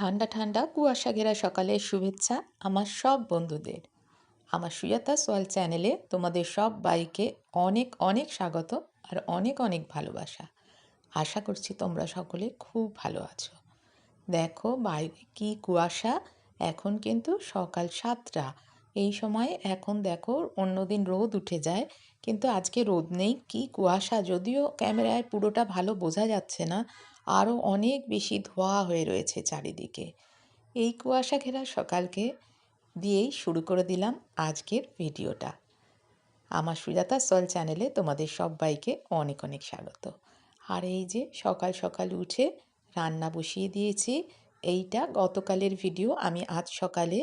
ঠান্ডা ঠান্ডা কুয়াশা ঘেরা সকালের শুভেচ্ছা আমার সব বন্ধুদের। আমার সুজাতা সোয়াল চ্যানেলে তোমাদের সব বাইকে অনেক অনেক স্বাগত আর অনেক অনেক ভালোবাসা। আশা করছি তোমরা সকলে খুব ভালো আছো। দেখো বাইরে কি কুয়াশা, এখন কিন্তু সকাল সাতটা। এই সময় এখন দেখো অন্যদিন রোদ উঠে যায়, কিন্তু আজকে রোদ নেই, কি কুয়াশা, যদিও ক্যামেরায় পুরোটা ভালো বোঝা যাচ্ছে না। আরও অনেক বেশি ধোয়া হয়ে রয়েছে চারিদিকে। এই কুয়াশা ঘেরা সকালকে দিয়েই শুরু করে দিলাম আজকের ভিডিওটা। আমার সুজাতা সল চ্যানেলে তোমাদের সবাইকে অনেক অনেক স্বাগত। আর এই যে সকাল সকাল উঠে রান্না বসিয়ে দিয়েছি, এইটা গতকালের ভিডিও। আমি আজ সকালে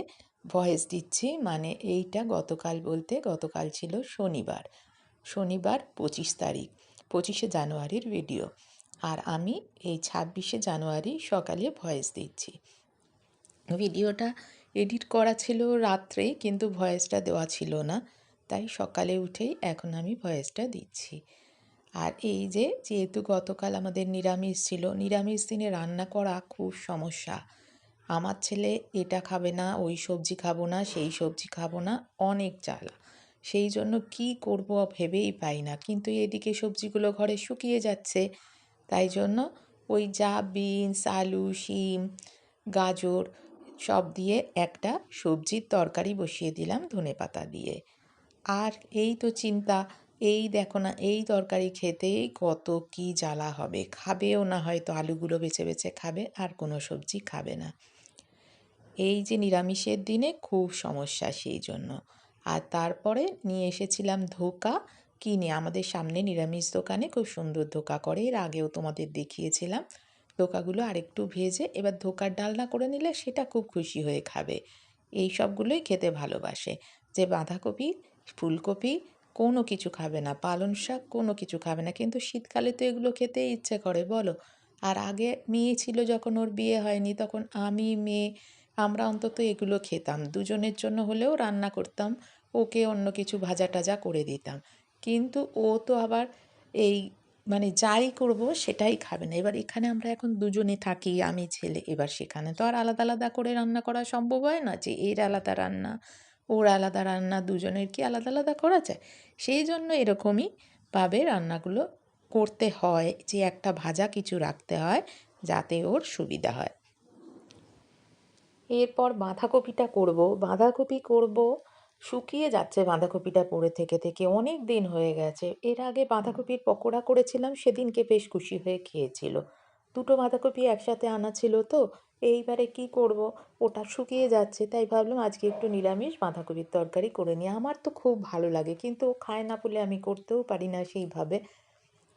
ভয়েস দিচ্ছি মানে এইটা গতকাল বলতে গতকাল ছিল শনিবার। শনিবার পঁচিশ তারিখ, পঁচিশে জানুয়ারির ভিডিও। আর আমি এই ছাব্বিশে জানুয়ারি সকালে ভয়েস দিচ্ছি। ভিডিওটা এডিট করা ছিল রাত্রে, কিন্তু ভয়েসটা দেওয়া ছিল না। তাই সকালে উঠেই এখন আমি ভয়েসটা দিচ্ছি। আর এই যে, যেহেতু গতকাল আমাদের নিরামিষ ছিল, নিরামিষ দিনে রান্না করা খুব সমস্যা। আমার ছেলে এটা খাবে না, ওই সবজি খাব না, সেই সবজি খাব না, অনেক জ্বালা। সেই জন্য কি করব ভেবেই পাই না। কিন্তু এদিকে সবজিগুলো ঘরে শুকিয়ে যাচ্ছে তাই জন্য ওই যা বিনস, আলু, শিম, গাজর সব দিয়ে একটা সবজির তরকারি বসিয়ে দিলাম ধনে পাতা দিয়ে। আর এই তো চিন্তা, এই দেখো না, এই তরকারি খেতেই কত কি জ্বালা হবে। খাবেও না হয়তো, আলুগুলো বেছে বেছে খাবে, আর কোনো সবজি খাবে না। এই যে নিরামিষের দিনে খুব সমস্যা সেই জন্য। আর তারপরে নিয়ে এসেছিলাম ধোকা কিনে আমাদের সামনে নিরামিষ দোকানে খুব সুন্দর ধোকা করে। এর আগেও তোমাদের দেখিয়েছিলাম। ধোকাগুলো আরেকটু ভেজে এবার ধোকার ডালনা করে নিলে সেটা খুব খুশি হয়ে খাবে। এই সবগুলোই খেতে ভালোবাসে। যে বাঁধাকপি, ফুলকপি, কোনো কিছু খাবে না। পালং শাক, কোনো কিছু খাবে না। কিন্তু শীতকালে তো এগুলো খেতে ইচ্ছে করে, বলো। আর আগে মেয়ে ছিল যখন ওর বিয়ে হয়নি, তখন আমি, মেয়ে, আমরা অন্তত এগুলো খেতাম। দুজনের জন্য হলেও রান্না করতাম। ওকে অন্য কিছু ভাজা টাজা করে দিতাম। কিন্তু ও তো আবার এই মানে যাই করব সেটাই খাবে না। এবার এখানে আমরা এখন দুজনে থাকি, আমি, ছেলে, এবার সেখানে। তো আর আলাদা আলাদা করে রান্না করা সম্ভব হয় না যে এর আলাদা রান্না, ওর আলাদা রান্না, দুজনের কি আলাদা আলাদা করা যায়? সেই জন্য এরকমই ভাবে রান্নাগুলো করতে হয় যে একটা ভাজা কিছু রাখতে হয় যাতে ওর সুবিধা হয়। এরপর বাঁধাকপিটা করব। বাঁধাকপি করব শুকিয়ে যাচ্ছে বাঁধাকপিটা পড়ে থেকে থেকে। অনেক দিন হয়ে গেছে। এর আগে বাঁধাকপির পকোড়া করেছিলাম, সেদিনকে বেশ খুশি হয়ে খেয়েছিল। দুটো বাঁধাকপি একসাথে আনা ছিল তো, এইবারে কি করব? ওটা শুকিয়ে যাচ্ছে, তাই ভাবলাম আজকে একটু নিরামিষ বাঁধাকপির তরকারি করে নিই। আমার তো খুব ভালো লাগে, কিন্তু খায় না বলে আমি করতেও পারি না সেইভাবে।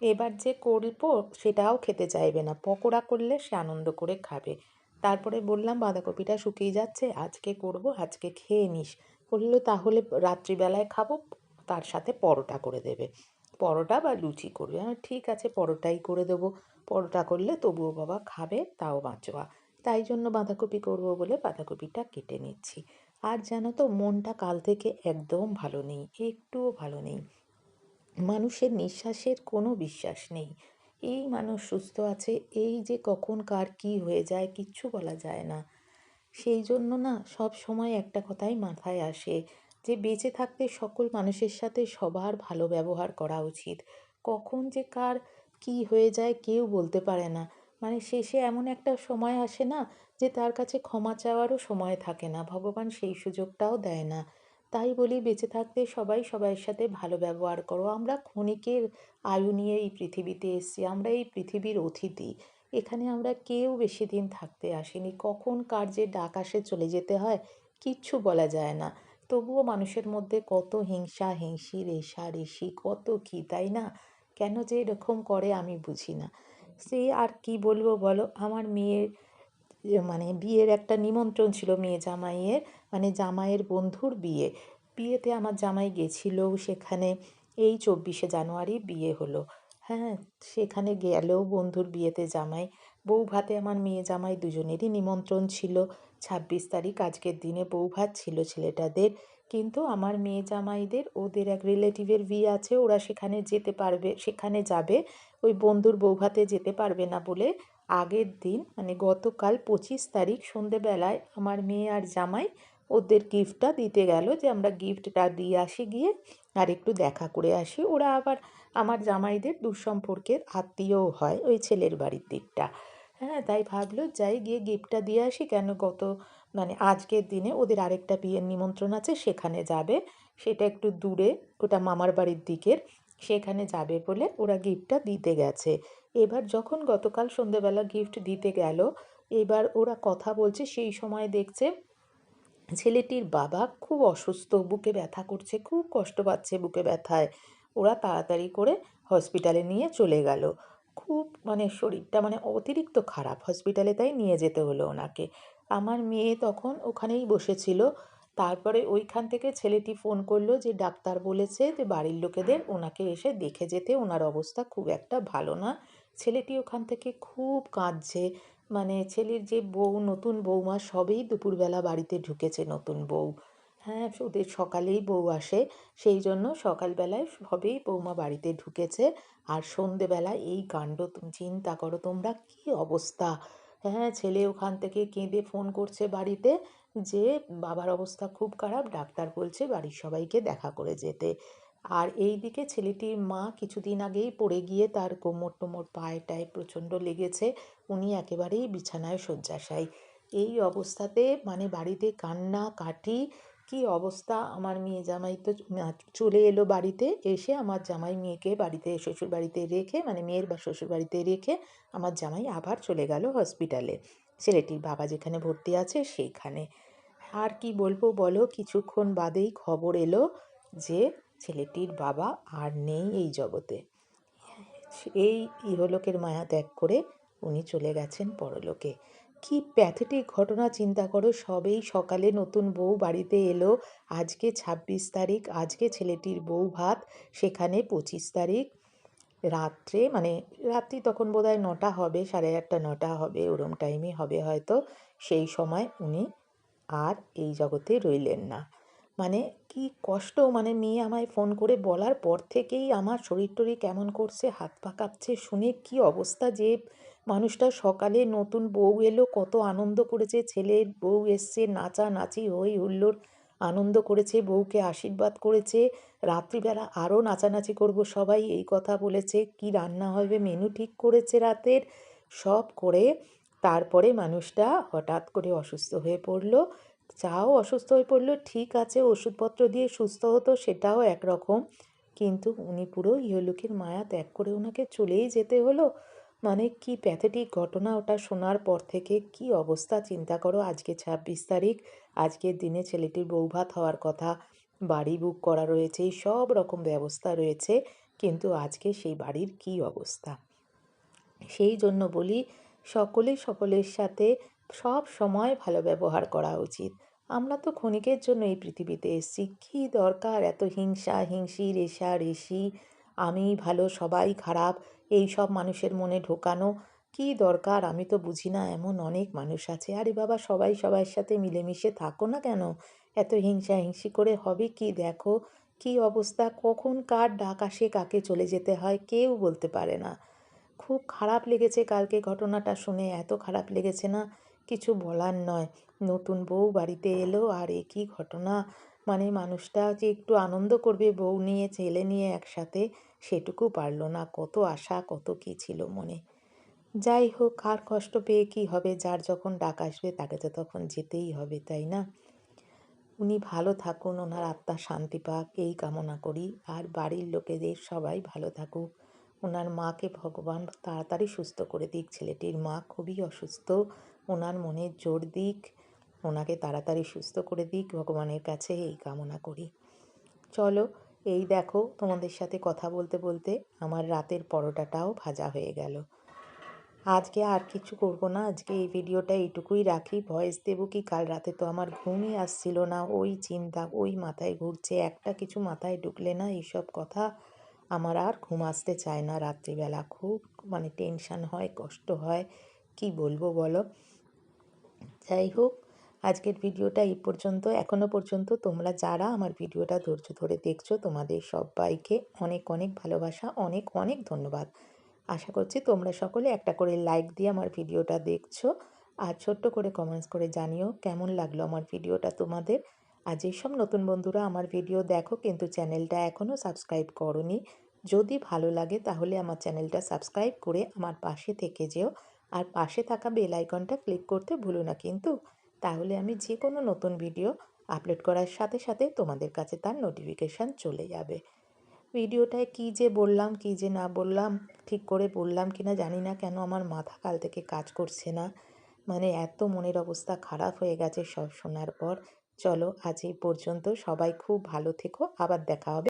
এবার যে করব, সেটাও খেতে চাইবে না। পকোড়া করলে সে আনন্দ করে খাবে। তারপরে বললাম, বাঁধাকপিটা শুকিয়ে যাচ্ছে, আজকে করব, আজকে খেয়ে নিস। বলল তাহলে রাত্রিবেলায় খাব, তার সাথে পরোটা করে দেবে। পরোটা বা লুচি করবে। আমি ঠিক আছে, পরোটাই করে দেবো। পরোটা করলে তবুও বাবা খাবে, তাও বাঁচোয়া। তাই জন্য বাঁধাকপি করব বলে বাঁধাকপিটা কেটে নিচ্ছি। আর জানো তো, মনটা কাল থেকে একদম ভালো নেই, একটুও ভালো নেই। মানুষের নিঃশ্বাসের কোনো বিশ্বাস নেই। এই মানুষ সুস্থ আছে, এই যে কখন কার কী হয়ে যায়, কিচ্ছু বলা যায় না। সেই জন্য না সব সময় একটা কথাই মাথায় আসে যে, বেঁচে থাকতে সকল মানুষের সাথে সবার ভালো ব্যবহার করা উচিত। কখন যে কার কী হয়ে যায় কেউ বলতে পারে না। মানে শেষে এমন একটা সময় আসে না যে, তার কাছে ক্ষমা চাওয়ারও সময় থাকে না, ভগবান সেই সুযোগটাও দেয় না। তাই বলি বেঁচে থাকতে সবাই সবাইয়ের সাথে ভালো ব্যবহার করো। আমরা ক্ষণিকের আয়ু নিয়ে এই পৃথিবীতে এসেছি, আমরা এই পৃথিবীর অতিথি। এখানে আমরা কেউ বেশি দিন থাকতে আসিনি। কখন কার যে ডাক আসে চলে যেতে হয়, কিচ্ছু বলা যায় না। তবুও মানুষের মধ্যে কত হিংসা, হিংসি, রেশি কত কী, তাই না? কেন যে এরকম করে আমি বুঝি না। সে আর কি বলব বলো? আমার মেয়ের মানে বিয়ের একটা নিমন্ত্রণ ছিল মেয়ে জামাইয়ের মানে জামাইয়ের বন্ধুর বিয়ে। বিয়েতে আমার জামাই গেছিল সেখানে এই চব্বিশে জানুয়ারি বিয়ে হলো। হ্যাঁ সেখানে গেলেও বন্ধুর বিয়েতে জামাই বউ ভাতে আমার মেয়ে জামাই দুজনেরই নিমন্ত্রণ ছিল। ছাব্বিশ তারিখ আজকের দিনে বউ ভাত ছিল ছেলেটাদের। কিন্তু আমার মেয়ে জামাইদের, ওদের এক রিলেটিভের বিয়ে আছে, ওরা সেখানে যেতে পারবে, সেখানে যাবে। ওই বন্ধুর বউ ভাতে যেতে পারবে না বলে আগের দিন মানে গতকাল পঁচিশ তারিখ সন্ধেবেলায় আমার মেয়ে আর জামাই ওদের গিফটটা দিতে গেল যে আমরা গিফটটা দিয়ে আসি গিয়ে, আর একটু দেখা করে আসি। ওরা আবার আমার জামাইদের দুঃসম্পর্কের আত্মীয়ও হয় ওই ছেলের বাড়ির দিকটা। হ্যাঁ তাই ভাবলো, যাই গিয়ে গিফটটা দিয়ে আসি, কেন গত মানে আজকের দিনে ওদের আরেকটা বিয়ের নিমন্ত্রণ আছে, সেখানে যাবে। সেটা একটু দূরে, ওটা মামার বাড়ির দিকের, সেখানে যাবে বলে ওরা গিফটটা দিতে গেছে। এবার যখন গতকাল সন্ধেবেলা গিফট দিতে গেল, এবার ওরা কথা বলছে, সেই সময় দেখছে ছেলেটির বাবা খুব অসুস্থ, বুকে ব্যথা করছে, খুব কষ্ট পাচ্ছে বুকে ব্যথায়। ওরা তাড়াতাড়ি করে হসপিটালে নিয়ে চলে গেল। খুব মানে শরীরটা মানে অতিরিক্ত খারাপ। হসপিটালে তাই নিয়ে যেতে হলো ওনাকে। আমার মেয়ে তখন ওখানেই বসেছিল। তারপরে ওইখান থেকে ছেলেটি ফোন করল যে, ডাক্তার বলেছে যে, বাড়ির লোকেদের ওনাকে এসে দেখে যেতে। ওনার অবস্থা খুব একটা ভালো না। ছেলেটি ওখান থেকে খুব কাঁদছে। মানে ছেলের যে বউ, নতুন বৌমা সবেই দুপুরবেলা বাড়িতে ঢুকেছে নতুন বউ। হ্যাঁ ওদের সকালেই বউ আসে। সেই জন্য সকালবেলায় সবেই বৌমা বাড়িতে ঢুকেছে। আর সন্ধেবেলা এই কাণ্ড চিন্তা করো, তোমরা কী অবস্থা? হ্যাঁ ছেলে ওখান থেকে কেঁদে ফোন করছে বাড়িতে যে, বাবার অবস্থা খুব খারাপ, ডাক্তার বলছে বাড়ির সবাইকে দেখা করে যেতে। আর এই দিকে ছেলেটির মা কিছুদিন আগেই পড়ে গিয়ে তার কোমর টোমর, পায়ে টায়ে প্রচণ্ড লেগেছে। উনি একেবারেই বিছানায় শয্যাশায়ী। এই অবস্থাতে মানে বাড়িতে কান্না, কাটি কি অবস্থা? আমার মেয়ে জামাই তো চলে এলো বাড়িতে, এসে আমার জামাই মেয়েকে বাড়িতে শ্বশুর বাড়িতে রেখে মানে মেয়ের বা শ্বশুর বাড়িতে রেখে আমার জামাই আবার চলে গেল হসপিটালে ছেলেটির বাবা যেখানে ভর্তি আছে সেইখানে। আর কি বলব বলো? কিছুক্ষণ বাদেই খবর এলো যে ছেলেটির বাবা আর নেই এই জগতে। এই ইহলোকের মায়া ত্যাগ করে উনি চলে গেছেন পরলোকে। কি প্যাথেটিক ঘটনা চিন্তা করো, সবেই সকালে নতুন বউ বাড়িতে এলো। আজকে ছাব্বিশ তারিখ, আজকে ছেলেটির বউ ভাত, সেখানে পঁচিশ তারিখ। রাত্রে মানে রাত্রি তখন বোধহয় নটা হবে, সাড়ে আটটা নটা হবে, ওরম টাইমে হবে হয়তো। সেই সময় উনি আর এই জগতে রইলেন না। মানে কি কষ্ট মানে মেয়ে আমায় ফোন করে বলার পর থেকেই আমার শরীর টরীর কেমন করছে হাত পা কাঁপছে, শুনে কি অবস্থা যে মানুষটা সকালে নতুন বউ এলো, কত আনন্দ করেছে। ছেলের বউ এসছে নাচা নাচি হই হুল্লোড় আনন্দ করেছে, বউকে আশীর্বাদ করেছে। রাত্রিবেলা আরও নাচানাচি করব, সবাই এই কথা বলেছে, কি রান্না হবে? মেনু ঠিক করেছে রাতের? সব করে তারপরে মানুষটা হঠাৎ করে অসুস্থ হয়ে পড়ল। চাও অসুস্থ হয়ে পড়ল, ঠিক আছে, ওষুধপত্র দিয়ে সুস্থ হতো, সেটাও একরকম। কিন্তু উনি পুরো ইহলোকের মায়া ত্যাগ করে ওনাকে চলেই যেতে হলো। মানে কি প্যাথেটিক ঘটনা ওটা শোনার পর থেকে কি অবস্থা? চিন্তা করো, আজকে ছাব্বিশ তারিখ, আজকের দিনে ছেলেটির বৌভাত হওয়ার কথা, বাড়ি বুক করা রয়েছে, সব রকম ব্যবস্থা রয়েছে, কিন্তু আজকে সেই বাড়ির কি অবস্থা? সেই জন্য বলি, সকলে সকলের সাথে সব সময় ভালো ব্যবহার করা উচিত। আমরা তো ক্ষণিকের জন্য এই পৃথিবীতে এসেছি, কী দরকার এত হিংসা, হিংসি রেশা রেশি আমি ভালো, সবাই খারাপ এই সব মানুষের মনে ঢোকানো, কি দরকার? আমি তো বুঝি না, এমন অনেক মানুষ আছে। আরে বাবা, সবাই সবার সাথে মিলেমিশে থাকো না কেন? এত হিংসা হিংসি করে হবে কি? দেখো, কি অবস্থা, কখন কার ডাক আসে, কাকে চলে যেতে হয়, কেউ বলতে পারে না। খুব খারাপ লেগেছে কালকে ঘটনাটা শুনে। এত খারাপ লেগেছে না, কিছু বলার নয়। নতুন বউ বাড়িতে এলো, আর এ কী ঘটনা? মানে মানুষটা যে একটু আনন্দ করবে, বউ নিয়ে, ছেলে নিয়ে একসাথে সেটুকু পারল না, কত আশা, কত কী ছিল মনে। যাই হোক কার কষ্ট পেয়ে কী হবে? যার যখন ডাক আসবে, তাকে তো তখন যেতেই হবে, তাই না? উনি ভালো থাকুন, ওনার আত্মা শান্তি পাক, এই কামনা করি। আর বাড়ির লোকেদের সবাই ভালো থাকুক। ওনার মাকে ভগবান তাড়াতাড়ি সুস্থ করে দিক। ছেলেটির মা খুবই অসুস্থ, ওনার মনের জোর দিক। ওনাকে তাড়াতাড়ি সুস্থ করে দিক, ভগবানের কাছে এই কামনা করি। চলো এই দেখো তোমাদের সাথে কথা বলতে বলতে আমার রাতের পরোটাটাও ভাজা হয়ে গেল। আজকে আর কিছু করব না, আজকে এই ভিডিওটা এইটুকুই রাখি। ভয়েস দেবো কি, কাল রাতে তো আমার ঘুমই আসছিল না, ওই চিন্তা, ওই মাথায় ঘুরছে, একটা কিছু মাথায় ঢুকলে না এইসব কথা আমার আর ঘুম আসতে চায় না রাত্রিবেলা। খুব মানে টেনশান হয়, কষ্ট হয়, কি বলব বলো? যাই হোক আজকের ভিডিওটা এই পর্যন্ত। এখনও পর্যন্ত তোমরা যারা আমার ভিডিওটা ধৈর্য ধরে দেখছ, তোমাদের সবাইকে অনেক অনেক ভালোবাসা, অনেক অনেক ধন্যবাদ। আশা করছি তোমরা সকলে একটা করে লাইক দিয়ে আমার ভিডিওটা দেখছ আর ছোট্ট করে কমেন্টস করে জানিও কেমন লাগল আমার ভিডিওটা তোমাদের। আর যেসব নতুন বন্ধুরা আমার ভিডিও দেখো কিন্তু চ্যানেলটা এখনও সাবস্ক্রাইব করনি, যদি ভালো লাগে তাহলে আমার চ্যানেলটা সাবস্ক্রাইব করে আমার পাশে থেকে যেও। আর পাশে থাকা বেল আইকনটা ক্লিক করতে ভুলো না কিন্তু। তাহলে আমি যে কোনো নতুন ভিডিও আপলোড করার সাথে সাথে তোমাদের কাছে তার নোটিফিকেশান চলে যাবে। ভিডিওটায় কী যে বললাম, কী যে না বললাম, ঠিক করে বললাম কি না জানি না কেন আমার মাথা কাল থেকে কাজ করছে না। মানে এত মনের অবস্থা খারাপ হয়ে গেছে সব শোনার পর। চলো আজ এই পর্যন্ত সবাই খুব ভালো থেকো, আবার দেখা হবে।